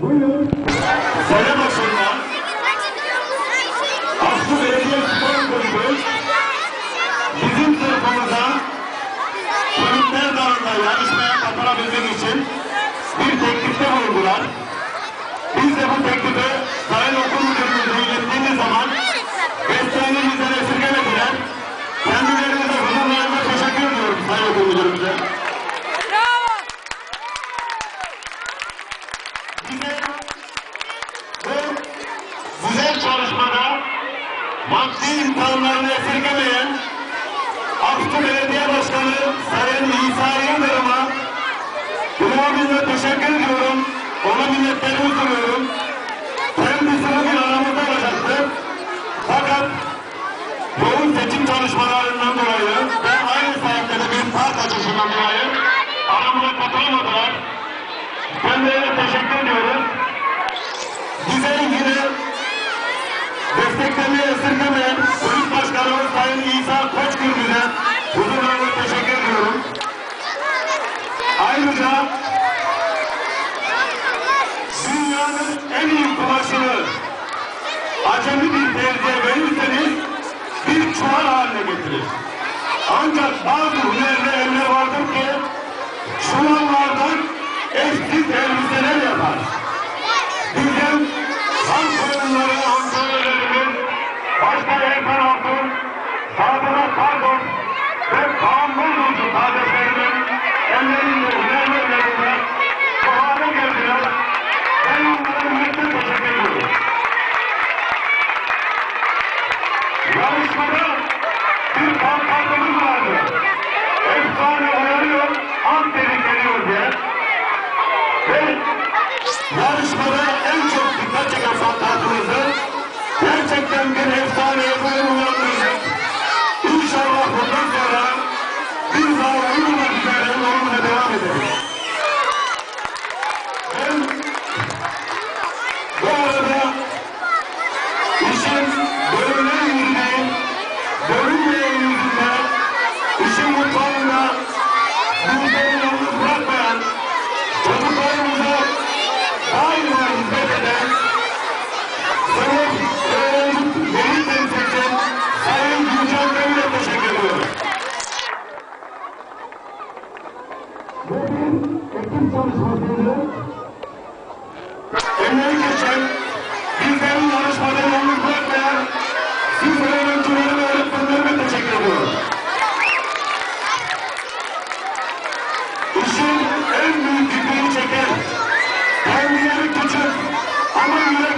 Buyurun. Sene Aslı Belediye Spor Kulübü bizim sınıfımıza Kulüpler Dağı'nda yarışmaya katılabilmek için bir teklifte bulundular. Biz de bu teklifi Sayın Okul Müdürümüze ilettiğimiz zaman desteğimizden esirgemediler. Kendilerine huzurlarına teşekkür ediyorum Sayın Okul Müdürümüze. Bravo. Bize bu güzel çalışmada imkanlarını esirgemeyen Aksu Belediye Başkanı Sayın İsa Yıldırım'a Kulağımızla teşekkür ediyorum. Ona minnetlerimi sunuyorum. Kendisi bugün aramızda olacaktı. Fakat yoğun seçim çalışmalarından dolayı ve aynı saatte de bir park açışından dolayı aramıza katılamadılar. Kendilerine teşekkür Ayrıca dünyanın en iyi kumaşını acemi bir terziye verirseniz bir çuval haline getirir. Ancak bazı hünerli eller vardır ki çuvallardan eşsiz elbiseler yapar. Bizim han kurumları, antrenörlerimiz, başta Erkan Altun, Sadık Pardon ve Kaan Bulducu kardeşlerimin Diye. Ve yarışmada en çok dikkat çeken pankartımızı gerçekten bir efsaneye uyandıracak. İnşallah bundan sonra bir daha uyumak üzere yoluna devam ederiz. Ben bu arada işin bölümler yüzünden, bölünmeyen yüzünden, işin mutfağında bizleri Bugün eğitim çalışmasını emeği geçen, bizlerin yarışmada yalnız bırakmayan siz öğrencilerin öğretmenlerime teşekkür ediyorum. İşin en büyük yükünü çeken, kendileri küçük ama yürekleri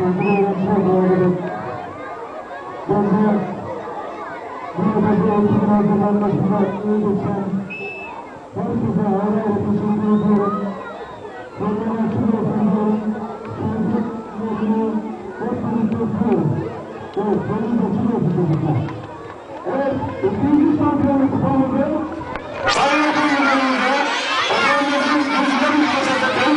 sözünü yönetime devam ederek Gazi Cumhurbaşı Eğitim Merkezi'nin başında iyi geçen herkese ayrı ayrı teşekkür ediyorum. Kendine tüm yapımcıların sevgi yolunu hepimiz yapıyoruz. Evet, benim de tüm yapımcılarım. Evet, ikinci şampiyonluk kupamızı Sayın Okul Yıldırım'da Efendimiz'in çocukların kasasında